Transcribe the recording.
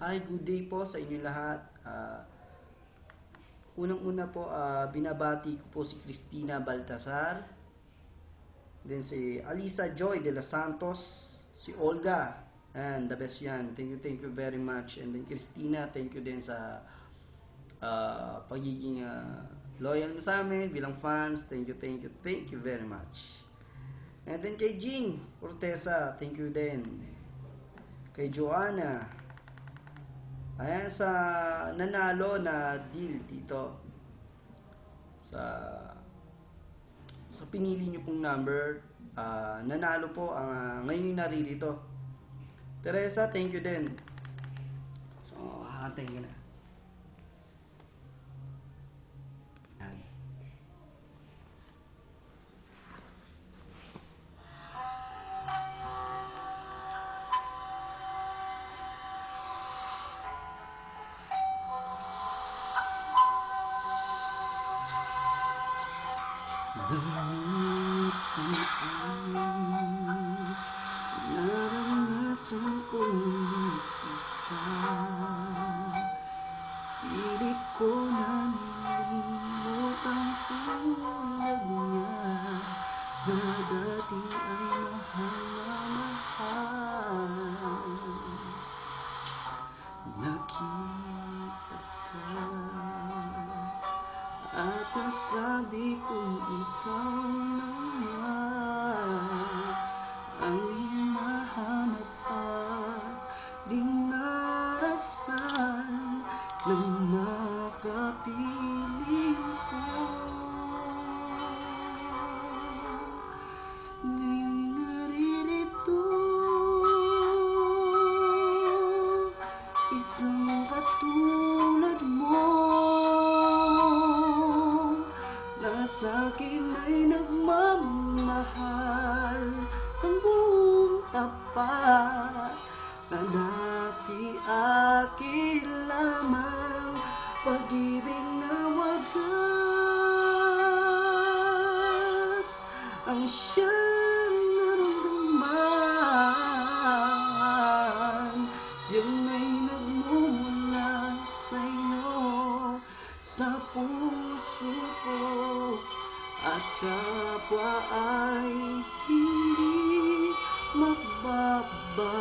Hi, good day po sa inyo lahat. Ah, Unang-una po, ah, binabati ko po si Cristina Baltasar. Then si Alisa Joy de los Santos. Si Olga. And the best yan. Thank you, thank you very much. And then Cristina, thank you din sa ah, pagiging ah, loyal mo sa amin bilang fans. Thank you, thank you, thank you very much. And then kay Jing Cortesa, thank you din. Kay Joanna, Ayan sa nanalo na deal dito sa sa pinili niyo pong number ah, nanalo po ang ah, ngayon yung naririto. Teresa, thank you din. So, hahantay ka na. Naranasan kong isa Pilit ko na nilimutan tulad niya Na dati ay na mahal At nasabi kong ikaw naman Ang hinahanap at dinarasan Nang makapiling ko. Ngayong naririto Isang katulad mo sa'kin ay nagmamahal Ang buong tapat Na dati akin lamang. Pag-ibig na wagas Ang siyang Sa puso ko At kapwa ay hindi magbabago